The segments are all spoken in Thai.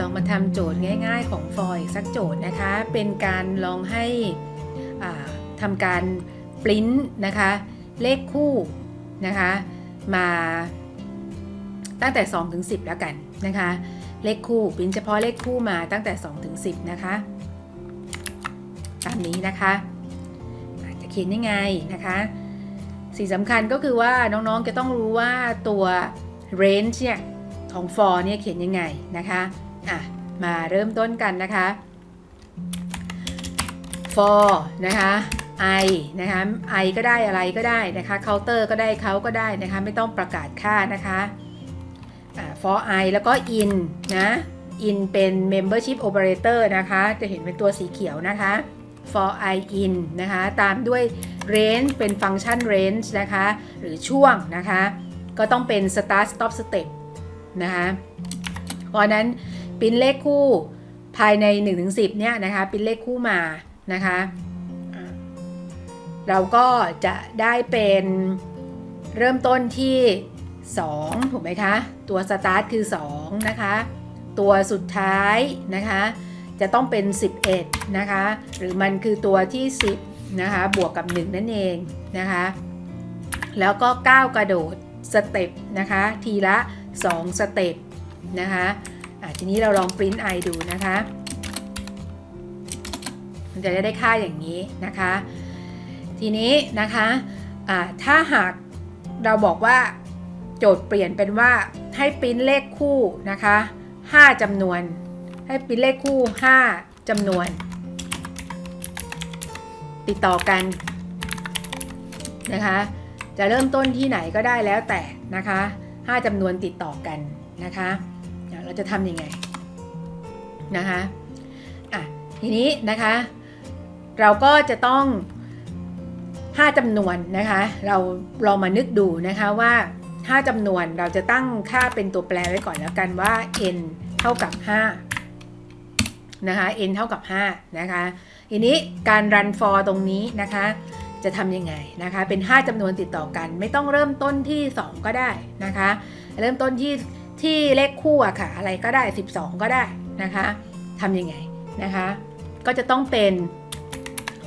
ลองมาทำโจทย์ง่าย ๆ ของฟอยสักโจทย์นะคะ เป็นการลองให้ทำการปริ้นนะคะ เลขคู่นะคะ มาตั้งแต่ 2 ถึง 10 แล้วกันนะคะ เลขคู่ปริ้นเฉพาะเลขคู่มาตั้งแต่ 2 ถึง 10 นะคะ ตามนี้นะคะอะจะเขียนยังไงนะคะ สิ่งสำคัญก็คือว่าน้องๆจะต้องรู้ว่าตัว range เนี่ยของ for เนี่ยเขียนยังไงนะคะ อะมาเริ่มต้นกันนะคะ for นะคะ i นะคะ i ก็ได้อะไรก็ได้นะคะ counter ก็ได้เขาก็ได้นะคะ ไม่ต้องประกาศค่านะคะ for i แล้วก็ in นะ in เป็น membership operator นะคะ จะเห็นเป็นตัวสีเขียวนะคะ for i in นะคะ ตามด้วย range เป็นฟังก์ชัน range นะคะ หรือช่วงนะคะ ก็ต้องเป็น start stop step นะคะ เพราะนั้น ปิ้นเลขคู่ภายใน 1-10เนี่ยนะคะปิ้นเลขคู่มานะคะเราก็จะได้เป็นเริ่มต้นที่ 2 ถูกไหมคะ ตัว start คือ 2 นะคะ ตัวสุดท้ายนะคะ จะต้องเป็น 11 นะคะ หรือมันคือตัวที่ 10 นะคะ บวกกับ 1 นั่นเองนะคะ แล้วก็ 9 กระโดดสเต็ปนะคะ ทีละ 2 สเต็ปนะคะ ทีนี้เราลองปริ้นไอดูนะคะ มันจะได้ค่าอย่างนี้นะคะ ทีนี้นะคะอะถ้าหากเราบอกว่าโจทย์เปลี่ยนเป็นว่าให้ปริ้นเลขคู่นะคะ5จำนวน ให้ปริ้นเลขคู่ 5จำนวน ติดต่อกันนะคะ จะเริ่มต้นที่ไหนก็ได้แล้วแต่นะคะ 5จำนวนติดต่อกันนะคะ เดี๋ยวเราจะทำยังไงนะคะอะทีนี้นะคะ เราก็จะต้อง5จำนวนนะคะ เราลองมานึกดูนะคะว่า 5จำนวนเราจะตั้งค่าเป็นตัวแปรไว้ก่อนแล้วกันว่า n เท่ากับ 5 นะคะ n เท่ากับ 5 นะคะ ทีนี้การ run for ตรงนี้นะคะ จะทำยังไงนะคะ เป็น 5จำนวนติดต่อกัน ไม่ต้องเริ่มต้นที่ 2 ก็ได้นะคะ เริ่มต้นที่ ที่เลขคู่อะค่ะ อะไรก็ได้ 12 ก็ได้นะคะทำยังไงนะคะ ก็จะต้องเป็น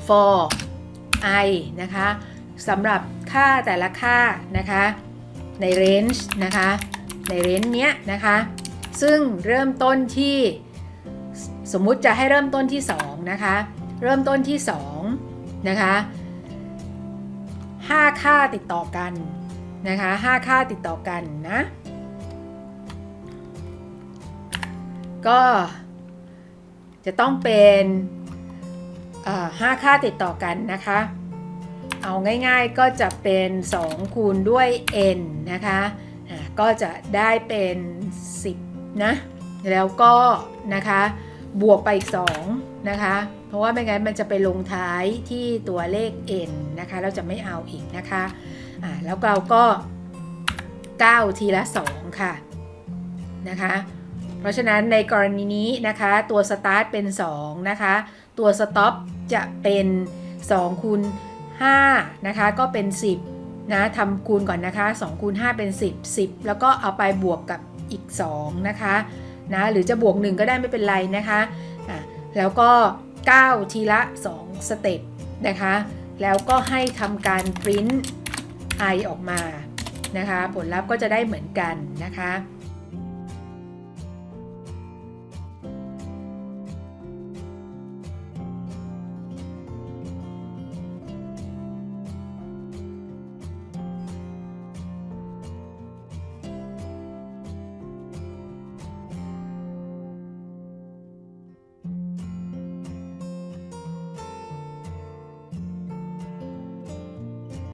for i นะคะสำหรับค่าแต่ละค่านะคะ ใน range นะคะ ใน range เนี้ยนะคะ ซึ่งเริ่มต้นที่สมมุติจะให้เริ่มต้นที่ 2 นะคะ เริ่มต้นที่ 2 นะคะ 5 ค่าติดต่อกันนะคะ 5 ค่าติดต่อกันนะ ก็จะต้องเป็นเอ่อ5ค่าติดต่อกันนะคะ เอาง่ายๆก็จะเป็น 2 คูณด้วย n นะคะก็จะได้เป็น 10 นะ แล้วก็นะคะบวกไปอีก 2 นะคะ เพราะว่าไม่งั้นมันจะไปลงท้ายที่ตัวเลข n นะคะ เราจะไม่เอาอีกนะคะอะแล้วเราก็ 9 ทีละ 2 ค่ะนะคะ เพราะฉะนั้นในกรณีนี้นะคะตัว start เป็น2นะคะตัว stop จะเป็น2คูณ5นะคะก็เป็น 10นะทำคูณก่อนนะคะ2คูณ5เป็น 10 10 แล้วก็เอาไปบวกกับอีก2นะคะนะหรือจะบวก 1 ก็ได้ไม่เป็นไรนะคะอะแล้วก็9ทีละ 2 สเต็ปนะคะแล้วก็ให้ทำการปริ้น i ออกมานะคะผลลัพธ์ก็จะได้เหมือนกันนะคะ